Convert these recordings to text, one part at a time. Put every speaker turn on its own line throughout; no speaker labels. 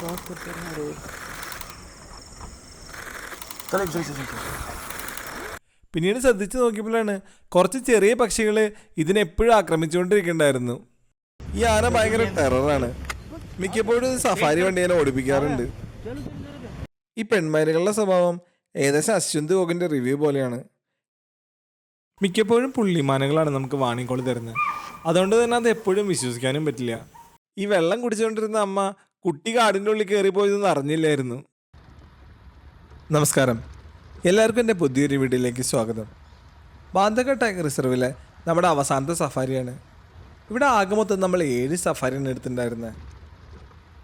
बहुत करते हैं रोज
चल एक से चल
പിന്നീട് ശ്രദ്ധിച്ചു നോക്കിയപ്പോഴാണ് കുറച്ച് ചെറിയ പക്ഷികൾ ഇതിനെപ്പോഴും ആക്രമിച്ചുകൊണ്ടിരിക്കണ്ടായിരുന്നു ഈ ആന ഭയങ്കര ടെററാണ് മിക്കപ്പോഴും ഇത് സഫാരി വണ്ടിയെ ഓടിപ്പിക്കാറുണ്ട് ഈ പെൺമരുകളുടെ സ്വഭാവം ഏകദേശം അശ്വന്ത് ഗോഗിന്റെ റിവ്യൂ പോലെയാണ് മിക്കപ്പോഴും പുള്ളിമാനകളാണ് നമുക്ക് വാണിക്കോളി തരുന്നത് അതുകൊണ്ട് തന്നെ അത് എപ്പോഴും വിശ്വസിക്കാനും പറ്റില്ല ഈ വെള്ളം കുടിച്ചുകൊണ്ടിരുന്ന അമ്മ കുട്ടി കാടിന്റെ ഉള്ളിൽ കയറിപ്പോയതെന്ന് അറിഞ്ഞില്ലായിരുന്നു. നമസ്കാരം. എല്ലാവർക്കും എന്റെ പുതിയൊരു വീട്ടിലേക്ക് സ്വാഗതം. ബാന്ധക ടൈഗർ റിസർവിലെ നമ്മുടെ അവസാനത്തെ സഫാരിയാണ്. ഇവിടെ ആകെ മൊത്തം നമ്മൾ ഏഴ് സഫാരിയാണ് എടുത്തിട്ടുണ്ടായിരുന്നത്.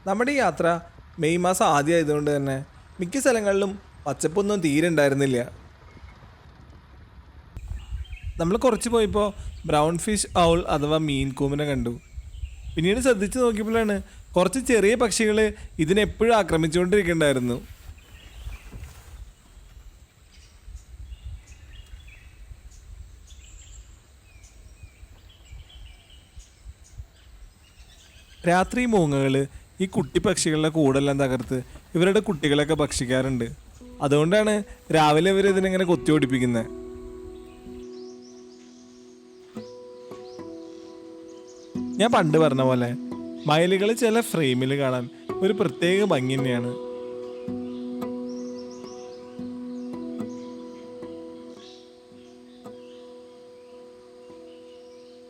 നമ്മുടെ ഈ യാത്ര മെയ് മാസം ആദ്യം ആയതുകൊണ്ട് തന്നെ മിക്ക സ്ഥലങ്ങളിലും പച്ചപ്പൊന്നും തീരെ ഉണ്ടായിരുന്നില്ല. നമ്മൾ കുറച്ച് പോയപ്പോൾ ബ്രൗൺ ഫിഷ് ഔൾ അഥവാ മീൻ കൂമിനെ കണ്ടു. പിന്നീട് ശ്രദ്ധിച്ച് നോക്കിയപ്പോഴാണ് കുറച്ച് ചെറിയ പക്ഷികൾ ഇതിനെപ്പോഴും ആക്രമിച്ചുകൊണ്ടിരിക്കണ്ടായിരുന്നു. രാത്രി മൂങ്ങകൾ ഈ കുട്ടി പക്ഷികളുടെ കൂടെല്ലാം തകർത്ത് ഇവരുടെ കുട്ടികളൊക്കെ ഭക്ഷിക്കാറുണ്ട്. അതുകൊണ്ടാണ് രാവിലെ ഇവർ ഇതിനെങ്ങനെ കൊത്തി ഓടിപ്പിക്കുന്നത് ഞാൻ പണ്ട് പറഞ്ഞ പോലെ മയിലുകൾ ചില ഫ്രെയിമിൽ കാണാൻ ഒരു പ്രത്യേക ഭംഗി തന്നെയാണ്.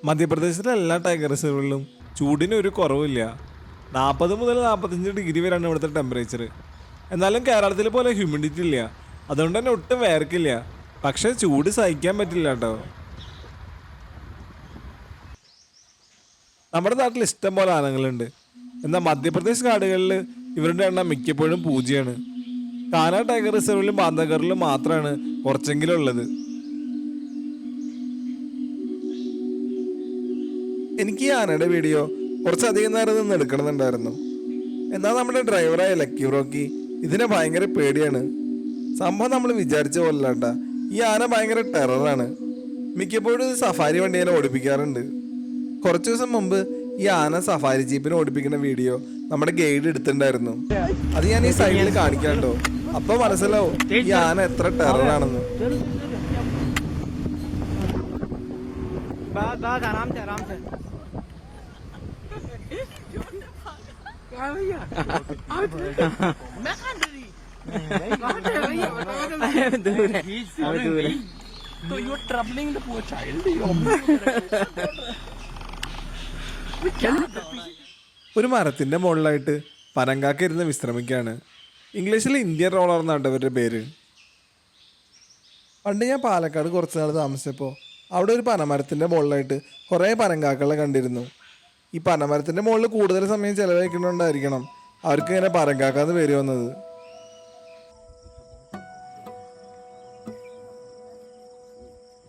മധ്യപ്രദേശിലെ എല്ലാ ടൈഗർ റിസർവുകളിലും ചൂടിന് ഒരു കുറവില്ല. നാൽപ്പത് മുതൽ നാൽപ്പത്തഞ്ച് ഡിഗ്രി വരെയാണ് ഇവിടുത്തെ ടെമ്പറേച്ചർ എന്നാലും കേരളത്തിൽ പോലെ ഹ്യൂമിഡിറ്റി ഇല്ല. അതുകൊണ്ട് തന്നെ ഒട്ടും വേർക്കില്ല. പക്ഷേ ചൂട് സഹിക്കാൻ പറ്റില്ല കേട്ടോ. നമ്മുടെ നാട്ടിൽ ഇഷ്ടം പോലെ ആനകളുണ്ട്. എന്നാൽ മധ്യപ്രദേശ് കാടുകളിൽ ഇവരുടെ എണ്ണം മിക്കപ്പോഴും പൂജ്യമാണ്. കാന ടൈഗർ റിസർവിലും ബാന്ധഗറിലും മാത്രമാണ് കുറച്ചെങ്കിലും ഉള്ളത്. എനിക്ക് ഈ ആനയുടെ വീഡിയോ കുറച്ചധികം നേരം നിന്ന് എടുക്കണമെന്നുണ്ടായിരുന്നു. എന്നാൽ നമ്മുടെ ഡ്രൈവറായ ലക്കി റോക്കി ഇതിനെ ഭയങ്കര പേടിയാണ്. സംഭവം നമ്മൾ വിചാരിച്ച പോലല്ലാട്ട. ഈ ആന ഭയങ്കര ടെററാണ്. മിക്കപ്പോഴും സഫാരി സഫാരി വണ്ടിയെ ഓടിപ്പിക്കാറുണ്ട്. കുറച്ച് ദിവസം മുമ്പ് ഈ ആന സഫാരി ജീപ്പിനെ ഓടിപ്പിക്കുന്ന വീഡിയോ നമ്മുടെ ഗൈഡ് എടുത്തിട്ടുണ്ടായിരുന്നു അത് ഞാൻ ഈ സൈഡിൽ കാണിക്കാം കേട്ടോ അപ്പൊ മനസ്സിലാവും ഈ ആന എത്ര ടെററാണെന്ന്
बस बस आराम से आराम से अरे दूर है अरे दूर है
तो you are troubling the poor child you
ഒരു മരത്തിന്റെ മുകളിലായിട്ട് പനങ്കാക്ക ഇരുന്ന് വിശ്രമിക്കുകയാണ്. ഇംഗ്ലീഷിൽ ഇന്ത്യൻ റോളർ എന്നാണ് അവരുടെ പേര്. പണ്ട് ഞാൻ പാലക്കാട് കുറച്ച് നാൾ താമസിച്ചപ്പോൾ അവിടെ ഒരു പനമരത്തിന്റെ മുകളിലായിട്ട് കുറേ പനങ്കാക്കളെ കണ്ടിരുന്നു. ഈ പനമരത്തിന്റെ മുകളിൽ കൂടുതൽ സമയം ചെലവഴിക്കുന്നുണ്ടായിരിക്കണം അവർക്ക് ഇങ്ങനെ പനങ്കാക്കാന്ന് പേര് വന്നത്.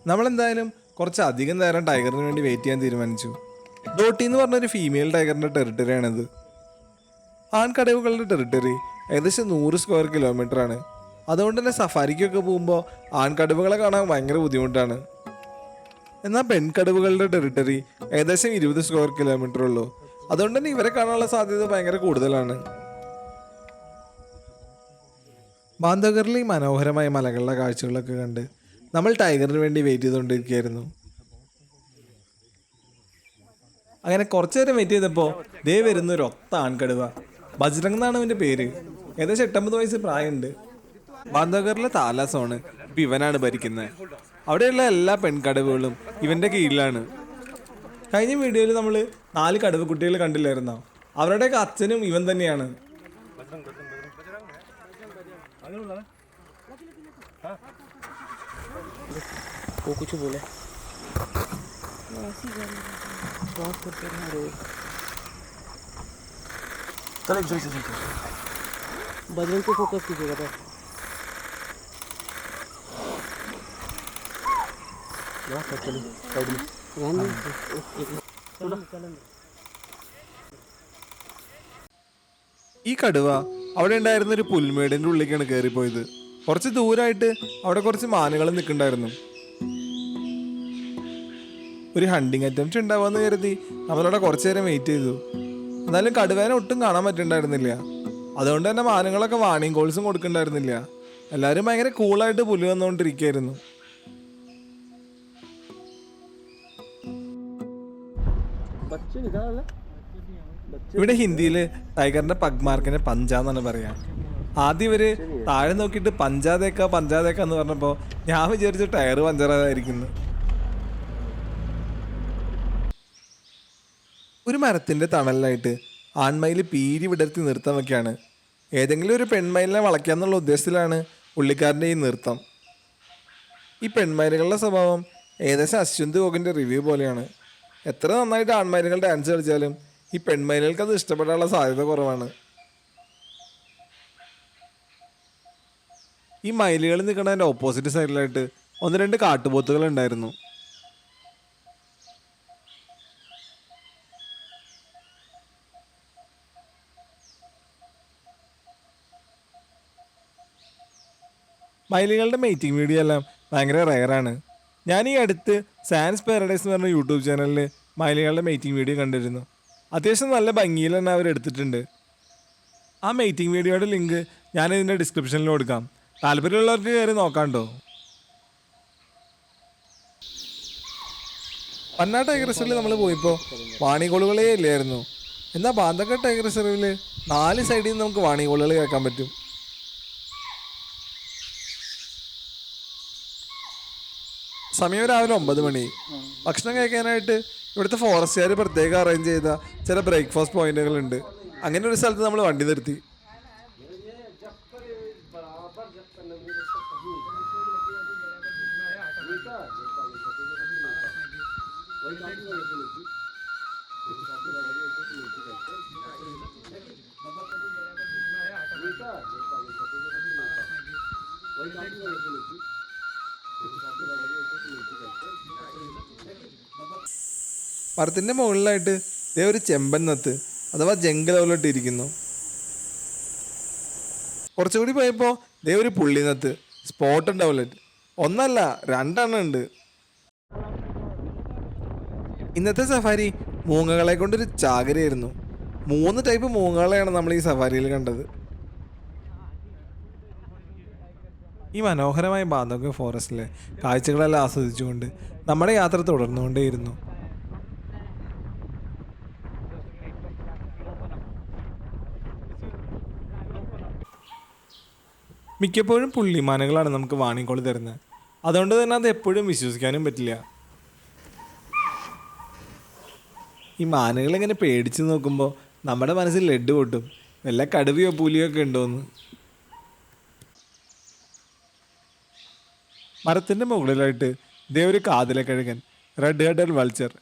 നമ്മളെന്തായാലും കുറച്ച് അധികം നേരം ടൈഗറിന് വേണ്ടി വെയിറ്റ് ചെയ്യാൻ തീരുമാനിച്ചു. ഡോട്ടി എന്ന് പറഞ്ഞൊരു ഫീമെയിൽ ടൈഗറിന്റെ ടെറിട്ടറി ആണിത്. ആൺകടവുകളുടെ ടെറിട്ടറി ഏകദേശം നൂറ് സ്ക്വയർ കിലോമീറ്റർ ആണ്. അതുകൊണ്ട് തന്നെ സഫാരിക്കൊക്കെ പോകുമ്പോൾ ആൺകടവുകളെ കാണാൻ ഭയങ്കര ബുദ്ധിമുട്ടാണ്. എന്നാൽ പെൺകടവുകളുടെ ടെറിട്ടറി ഏകദേശം ഇരുപത് സ്ക്വയർ കിലോമീറ്റർ ഉള്ളൂ. അതുകൊണ്ട് തന്നെ ഇവരെ കാണാനുള്ള സാധ്യത ഭയങ്കര കൂടുതലാണ്. ബാന്ധവറിലെ മനോഹരമായ മലകളുടെ കാഴ്ചകളൊക്കെ കണ്ട് നമ്മൾ ടൈഗറിന് വേണ്ടി വെയിറ്റ് ചെയ്തുകൊണ്ടിരിക്കുകയായിരുന്നു. അങ്ങനെ കുറച്ചു നേരം വെയിറ്റ് ചെയ്തപ്പോൾ ദേ വരുന്ന ഒരു ഒത്ത ആൺകടുവ ബജ്രംഗ് എന്നാണ് അവൻ്റെ പേര് ഏകദേശം എട്ടമ്പത് വയസ്സ് പ്രായമുണ്ട് ബാന്ധവഗറിലെ താലാസമാണ് ഇപ്പം ഇവനാണ് ഭരിക്കുന്നത് അവിടെയുള്ള എല്ലാ പെൺകടവുകളും ഇവൻ്റെ കീഴിലാണ് കഴിഞ്ഞ വീഡിയോയിൽ നമ്മൾ നാല് കടുവ കുട്ടികൾ കണ്ടില്ലായിരുന്നോ അവരുടെയൊക്കെ അച്ഛനും ഇവൻ തന്നെയാണ്
वो कुछ बोले बहुत करते हैं रोज
चल एक से चल
बजरंग पे फोकस कीजिएगा बस बस अब चलिए साइड में रहने दो, एक- एक- चलो चलो
ഈ കടുവ അവിടെ ഉണ്ടായിരുന്ന ഒരു പുൽമേടിന്റെ ഉള്ളിലേക്കാണ് കയറിപ്പോയത് കുറച്ച് ദൂരമായിട്ട് അവിടെ കുറച്ച് മാനുകൾ നിൽക്കണ്ടായിരുന്നു ഒരു ഹണ്ടിങ് അറ്റംപ്റ്റ് ഉണ്ടാവുമെന്ന് കരുതി. അവനോടെ കുറച്ചു നേരം വെയിറ്റ് ചെയ്തു. എന്നാലും കടുവേനെ ഒട്ടും കാണാൻ പറ്റുന്നുണ്ടായിരുന്നില്ല അതുകൊണ്ട് തന്നെ മാനങ്ങളൊക്കെ വാണിങ് കോൾസും കൊടുക്കണ്ടായിരുന്നില്ല. എല്ലാവരും ഭയങ്കര കൂളായിട്ട് പുലി വന്നുകൊണ്ടിരിക്കുകയായിരുന്നു ഇവിടെ ഹിന്ദിയിൽ ടൈഗറിന്റെ പഗ്മാർക്കിനെ പഞ്ചാന്നാണ് പറയാ. ആദ്യം ഇവർ താഴെ നോക്കിയിട്ട് പഞ്ചാതേക്ക പഞ്ചാതേക്കാന്ന് എന്ന് പറഞ്ഞപ്പോൾ ഞാൻ വിചാരിച്ചു ടയർ പഞ്ചറായിരിക്കുന്നു. ഒരു മരത്തിന്റെ തണലിലായിട്ട് ആൺമയിൽ പീരി വിടർത്തി നൃത്തം വയ്ക്കുകയാണ് ഏതെങ്കിലും ഒരു പെൺമയിലിനെ വളയ്ക്കാന്നുള്ള ഉദ്ദേശത്തിലാണ് പുള്ളിക്കാരന്റെ ഈ നൃത്തം. ഈ പെൺമയിലുകളുടെ സ്വഭാവം ഏകദേശം അശ്വന്ത് ഗോകിന്റെ റിവ്യൂ പോലെയാണ്. എത്ര നന്നായിട്ട് ആൺമയിലുകൾ ഡാൻസ് കളിച്ചാലും ഈ പെൺമയിലുകൾക്ക് അത് ഇഷ്ടപ്പെടാനുള്ള സാധ്യത കുറവാണ്. ഈ മയിലുകൾ നിൽക്കുന്നതിന്റെ ഓപ്പോസിറ്റ് സൈഡിലായിട്ട് ഒന്ന് രണ്ട് കാട്ടുപോത്തുകൾ ഉണ്ടായിരുന്നു. മയിലുകളുടെ മേറ്റിംഗ് വീഡിയോ എല്ലാം ഭയങ്കര റയറാണ് ഞാൻ ഈ അടുത്ത് സാൻസ് പാരഡൈസ് എന്ന് പറഞ്ഞ യൂട്യൂബ് ചാനലിൽ മയിലുകളുടെ മേറ്റിംഗ് വീഡിയോ കണ്ടിരുന്നു. അത്യാവശ്യം നല്ല ഭംഗിയിൽ തന്നെ അവർ എടുത്തിട്ടുണ്ട്. ആ മേറ്റിംഗ് വീഡിയോയുടെ ലിങ്ക് ഞാൻ ഇതിന്റെ ഡിസ്ക്രിപ്ഷനിൽ കൊടുക്കാം. താല്പര്യമുള്ളവർക്ക് കയറി നോക്കാണ്ടോ? പന്നാ ടൈഗർ റിസർവിൽ നമ്മൾ പോയപ്പോൾ വാണികോളുകളേ ഇല്ലായിരുന്നു. എന്നാൽ ബാന്തക്ക ടൈഗർ റിസർവിൽ നാല് സൈഡിൽ നിന്ന് നമുക്ക് വാണികോളുകൾ കേൾക്കാൻ പറ്റും. സമയം രാവിലെ ഒമ്പത് മണി. ഭക്ഷണം കഴിക്കാനായിട്ട് ഇവിടുത്തെ ഫോറസ്റ്റുകാർ പ്രത്യേകം അറേഞ്ച് ചെയ്ത ചില ബ്രേക്ക്ഫാസ്റ്റ് പോയിന്റുകളുണ്ട് അങ്ങനെ ഒരു സ്ഥലത്ത് നമ്മൾ വണ്ടി നിർത്തി. മരത്തിന്റെ മുകളിലായിട്ട് ഇതേ ഒരു ചെമ്പൻ നത്ത് അഥവാ ജംഗലോലിട്ട് ഇരിക്കുന്നു കുറച്ചുകൂടി പോയപ്പോൾ ഇതേ ഒരു പുള്ളിനത്ത് സ്പോട്ട് ഡൗലറ്റ് ഒന്നല്ല രണ്ടെണ്ണം ഉണ്ട്. ഇന്നത്തെ സഫാരി മൂങ്ങകളെ കൊണ്ടൊരു ചാകരയായിരുന്നു. മൂന്ന് ടൈപ്പ് മൂങ്ങകളെയാണ് നമ്മൾ ഈ സഫാരിയിൽ കണ്ടത്. ഈ മനോഹരമായ ബാന്ധവ ഫോറസ്റ്റിലെ കാഴ്ചകളെല്ലാം ആസ്വദിച്ചുകൊണ്ട് നമ്മുടെ യാത്ര തുടർന്നുകൊണ്ടേയിരുന്നു. മിക്കപ്പോഴും പുള്ളിമാനകളാണ് നമുക്ക് വാണിക്കോളി തരുന്നത്. അതുകൊണ്ട് തന്നെ അത് എപ്പോഴും വിശ്വസിക്കാനും പറ്റില്ല. ഈ മാനുകൾ ഇങ്ങനെ പേടിച്ച് നോക്കുമ്പോൾ നമ്മുടെ മനസ്സിൽ ലെഡ് പൊട്ടും. വല്ല കടുവയോ പുലിയോ ഒക്കെ ഉണ്ടോന്ന്. മരത്തിന്റെ മുകളിലായിട്ട് ഒരു കാതിലെ കഴുകൻ റെഡ് ഹെഡൽ വൾച്ചർ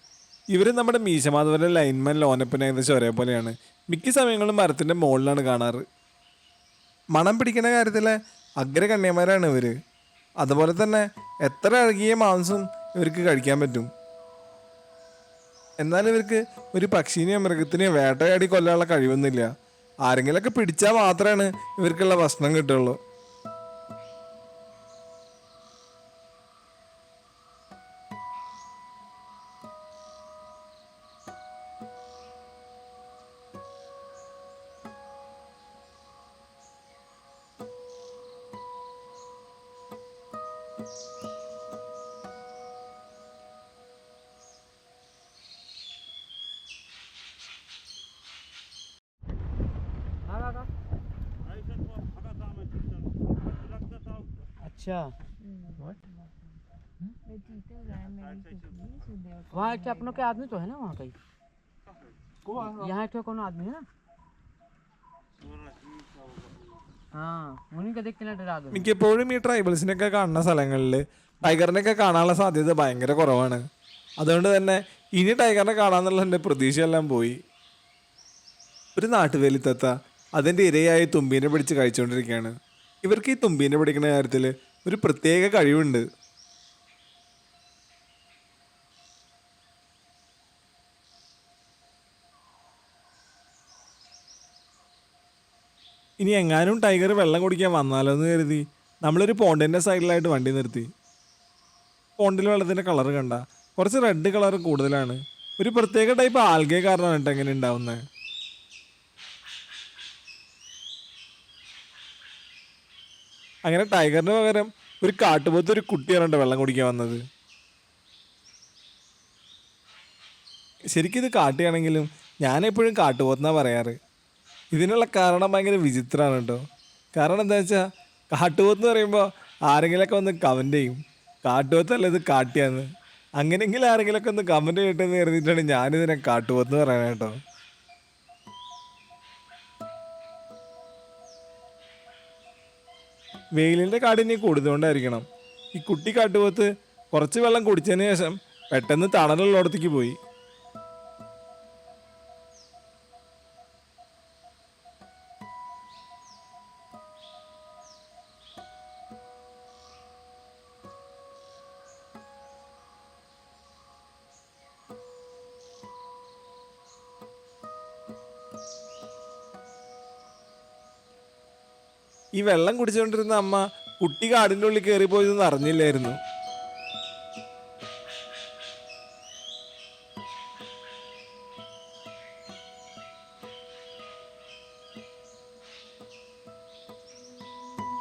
ഇവർ നമ്മുടെ മീശമാധവരുടെ ലൈൻമാൻ ലോനപ്പൻ ഏകദേശം ഒരേപോലെയാണ്. മിക്ക സമയങ്ങളും മരത്തിന്റെ മുകളിലാണ് കാണാറ്. മണം പിടിക്കുന്ന കാര്യത്തിലെ അഗ്രകണ്യന്മാരാണ് ഇവർ അതുപോലെ തന്നെ എത്ര അഴുകിയ മാംസം ഇവർക്ക് കഴിക്കാൻ പറ്റും. എന്നാൽ ഇവർക്ക് ഒരു പക്ഷീനെയോ മൃഗത്തിനെയോ വേട്ടയാടി കൊല്ലാനുള്ള കഴിവൊന്നുമില്ല. ആരെങ്കിലൊക്കെ പിടിച്ചാൽ മാത്രമാണ് ഇവർക്കുള്ള ഭക്ഷണം കിട്ടുള്ളൂ.
अच्छा वहाँ एक अपनों के आदमी तो है ना वहाँ कहीं यहाँ एक कोनो आदमी है ना हाँ उन्हीं को देख के ना डरा दो
മിക്കപ്പോഴും ഈ ട്രൈബൽസിനൊക്കെ കാണുന്ന സ്ഥലങ്ങളിൽ ടൈഗറിനെയൊക്കെ കാണാനുള്ള സാധ്യത ഭയങ്കര കുറവാണ് അതുകൊണ്ട് തന്നെ ഇനി ടൈഗറിനെ കാണാന്നുള്ള എൻ്റെ പ്രതീക്ഷയെല്ലാം പോയി ഒരു നാട്ടുവേലിത്തത്ത അതിൻ്റെ ഇരയായി തുമ്പീനെ പിടിച്ച് കഴിച്ചുകൊണ്ടിരിക്കുകയാണ് ഇവർക്ക് ഈ തുമ്പീനെ പിടിക്കുന്ന കാര്യത്തിൽ ഒരു പ്രത്യേക കഴിവുണ്ട്. ഇനി എങ്ങാനും ടൈഗർ വെള്ളം കുടിക്കാൻ വന്നാലോ എന്ന് കരുതി നമ്മളൊരു പോണ്ടിന്റെ സൈഡിലായിട്ട് വണ്ടി നിർത്തി. പോണ്ടിൽ വെള്ളത്തിന്റെ കളർ കണ്ട കുറച്ച് റെഡ് കളർ കൂടുതലാണ്. ഒരു പ്രത്യേക ടൈപ്പ് ആൽഗെ കാരണമാണ് കേട്ടോ എങ്ങനെ ഉണ്ടാവുന്നത് അങ്ങനെ ടൈഗറിന് പകരം ഒരു കാട്ടുപോത്ത് ഒരു കുട്ടിയാണ് വെള്ളം കുടിക്കാൻ വന്നത്. ശരിക്കും ഇത് കാട്ടുകയാണെങ്കിലും ഞാനെപ്പോഴും കാട്ടുപോത്തെന്നാ പറയാറ്. ഇതിനുള്ള കാരണം ഭയങ്കര വിചിത്രമാണ് കേട്ടോ. കാരണം എന്താ വെച്ചാൽ കാട്ടുപോത്ത് എന്ന് പറയുമ്പോൾ ആരെങ്കിലുമൊക്കെ വന്ന് കമന്റ് ചെയ്യും. കാട്ടുപോത്തല്ല ഇത് കാട്ടിയാന്ന്. അങ്ങനെയെങ്കിലും ആരെങ്കിലുമൊക്കെ ഒന്ന് കമന്റ് ചെയ്യട്ടെന്ന് കരുതിയിട്ടാണ് ഞാനിതിനെ കാട്ടുപോത്ത് എന്ന് കേട്ടോ. വെയിലിന്റെ കാഠിന്യം കൂടുതലുകൊണ്ടായിരിക്കണം ഈ കുട്ടി കാട്ടുപോത്ത് കുറച്ച് വെള്ളം കുടിച്ചതിന് ശേഷം പെട്ടെന്ന് തണലുള്ളിടത്തേക്ക് പോയി. ഈ വെള്ളം കുടിച്ചുകൊണ്ടിരുന്ന അമ്മ കുട്ടി കാടിന്റെ ഉള്ളിൽ കയറിപ്പോയതെന്ന് അറിഞ്ഞില്ലായിരുന്നു.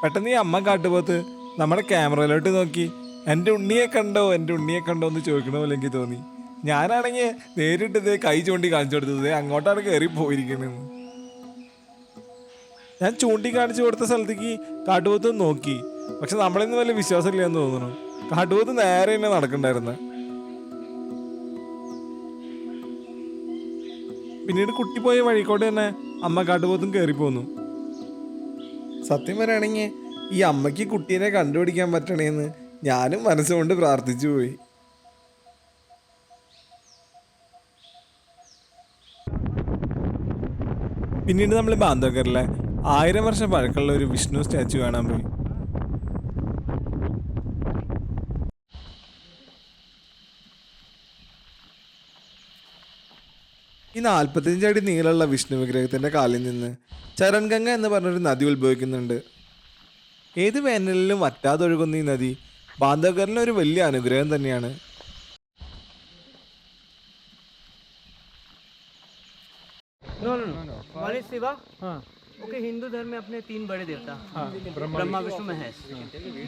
പെട്ടെന്ന് ഈ അമ്മ കാട്ടുപോത്ത് നമ്മുടെ ക്യാമറയിലോട്ട് നോക്കി. എന്റെ ഉണ്ണിയെ കണ്ടോ? എന്റെ ഉണ്ണിയെ കണ്ടോ? എന്ന് ചോദിക്കണ പോലെ എനിക്ക് തോന്നി. ഞാനാണെങ്കിൽ നേരിട്ടിത് കൈ ചൂണ്ടി കാണിച്ചു കൊടുത്തത്. അങ്ങോട്ടാണ് കയറി പോയിരിക്കണെന്ന് ഞാൻ ചൂണ്ടിക്കാണിച്ചു കൊടുത്ത സ്ഥലത്തേക്ക് കാട്ടുപോത്ത് നോക്കി. പക്ഷെ നമ്മളിന്ന് വലിയ വിശ്വാസമില്ലെന്ന് തോന്നുന്നു. കാട്ടുപോത്ത് നേരെ തന്നെ നടക്കണ്ടായിരുന്നു. പിന്നീട് കുട്ടി പോയ വഴിക്കോട്ട് തന്നെ അമ്മ കാട്ടുപോത്തും കയറി പോന്നു സത്യം പറയുകയാണെങ്കിൽ ഈ അമ്മയ്ക്ക് കുട്ടീനെ കണ്ടുപിടിക്കാൻ പറ്റണേന്ന് ഞാനും മനസ്സുകൊണ്ട് പ്രാർത്ഥിച്ചു പോയി. പിന്നീട് നമ്മൾ ബാന്ധവക്കറിലെ ആയിരം വർഷം പഴക്കമുള്ള ഒരു വിഷ്ണു സ്റ്റാച്ചു കാണാൻ പോയി ഈ നാൽപ്പത്തിയഞ്ച് അടി നീളമുള്ള വിഷ്ണു വിഗ്രഹത്തിന്റെ കാലിൽ നിന്ന് ചരൺഗംഗ എന്ന് പറഞ്ഞൊരു നദി ഉത്ഭവിക്കുന്നുണ്ട് ഏത് വേനലിലും വറ്റാതൊഴുകുന്ന ഈ നദി ബാന്ധവകരന് ഒരു വലിയ അനുഗ്രഹം തന്നെയാണ്
No, no, no. no, no. What is Huh. Okay Hindu धर्म में अपने तीन बड़े देवता Brahma Vishnu Mahesh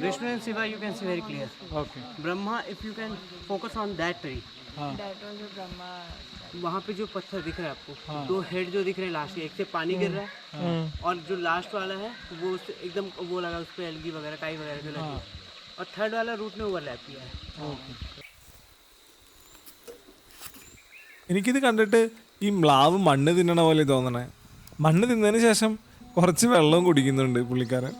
Vishnu and Shiva you can see very clear
okay
Brahma if you can focus on that tree वहाँ पे जो पत्थर दिख रहा है आपको दो हेड जो दिख रहे हैं लास्ट के एक से पानी गिर रहा है और जो लास्ट वाला है वो उससे एकदम वो लगा उस पर एलगी वगैरह काई वगैरह जो लगी है। और थर्ड वाला रूट में ओवरलैप किया है
എനിക്കിത് കണ്ടിട്ട് ഈ മ്ലാവ് മണ്ണ് തിന്നണ പോലെ തോന്നണേ മണ്ണ് തിന്നതിന് ശേഷം കുറച്ച് വെള്ളവും കുടിക്കുന്നുണ്ട് പുള്ളിക്കാരൻ.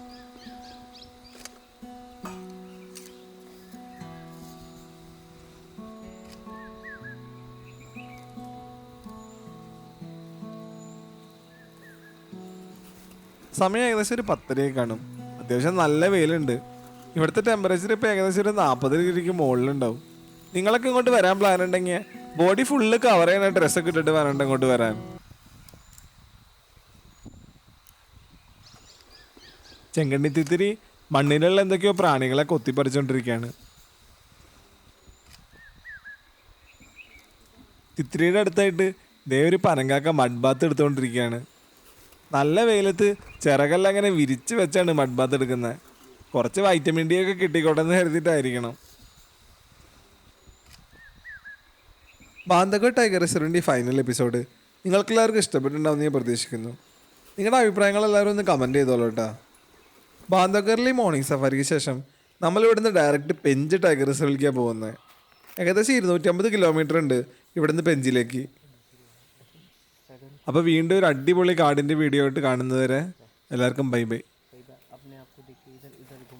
സമയം ഏകദേശം ഒരു പത്തരയൊക്കെ കാണും. അത്യാവശ്യം നല്ല വെയിലുണ്ട്. ഇവിടുത്തെ ടെമ്പറേച്ചർ ഇപ്പോൾ ഏകദേശം ഒരു നാൽപ്പത് ഡിഗ്രിക്ക് മുകളിലുണ്ടാവും. നിങ്ങളൊക്കെ ഇങ്ങോട്ട് വരാൻ പ്ലാൻ ഉണ്ടെങ്കിൽ ബോഡി ഫുള്ള് കവർ ചെയ്യുന്ന ഡ്രസ്സൊക്കെ ഇട്ടിട്ട് വരണ്ട ഇങ്ങോട്ട് വരാൻ. ചെങ്കണ്ണി തിത്തിരി മണ്ണിലുള്ള എന്തൊക്കെയോ പ്രാണികളെ കൊത്തിപ്പറിച്ചുകൊണ്ടിരിക്കുകയാണ് തിത്തിരിയുടെ അടുത്തായിട്ട് ദേ ഒരു പനങ്കാക്ക മഡ്ബാത്ത് എടുത്തുകൊണ്ടിരിക്കുകയാണ് നല്ല വെയിലത്ത് ചിറകെല്ലാം അങ്ങനെ വിരിച്ച് വെച്ചാണ് മഡ്ബാത്ത് എടുക്കുന്നത് കുറച്ച് വൈറ്റമിൻ ഡി ഒക്കെ കിട്ടിക്കോട്ടെ എന്ന് കരുതിയിട്ടായിരിക്കണം. ബാന്ധകോ ടൈഗർ റെസ്റ്റോറന്റ് ഫൈനൽ എപ്പിസോഡ് നിങ്ങൾക്കെല്ലാവർക്കും ഇഷ്ടപ്പെട്ടിട്ടുണ്ടാവും ഞാൻ പ്രതീക്ഷിക്കുന്നു. നിങ്ങളുടെ അഭിപ്രായങ്ങൾ എല്ലാവരും ഒന്ന് കമന്റ് ചെയ്തോളൂ കേട്ടോ. ബാന്ധകറിലെ മോർണിംഗ് സഫാരിക്ക് ശേഷം നമ്മൾ ഇവിടുന്ന് ഡയറക്റ്റ് പെഞ്ച് ടൈഗർ റിസർവിലേക്കാണ് പോകുന്നത് ഏകദേശം ഇരുന്നൂറ്റമ്പത് കിലോമീറ്റർ ഉണ്ട് ഇവിടുന്ന് പെഞ്ചിലേക്ക്. അപ്പോൾ വീണ്ടും ഒരു അടിപൊളി കാടിന്റെ വീഡിയോ ആയിട്ട് കാണുന്നതുവരെ എല്ലാവർക്കും ബൈ ബൈ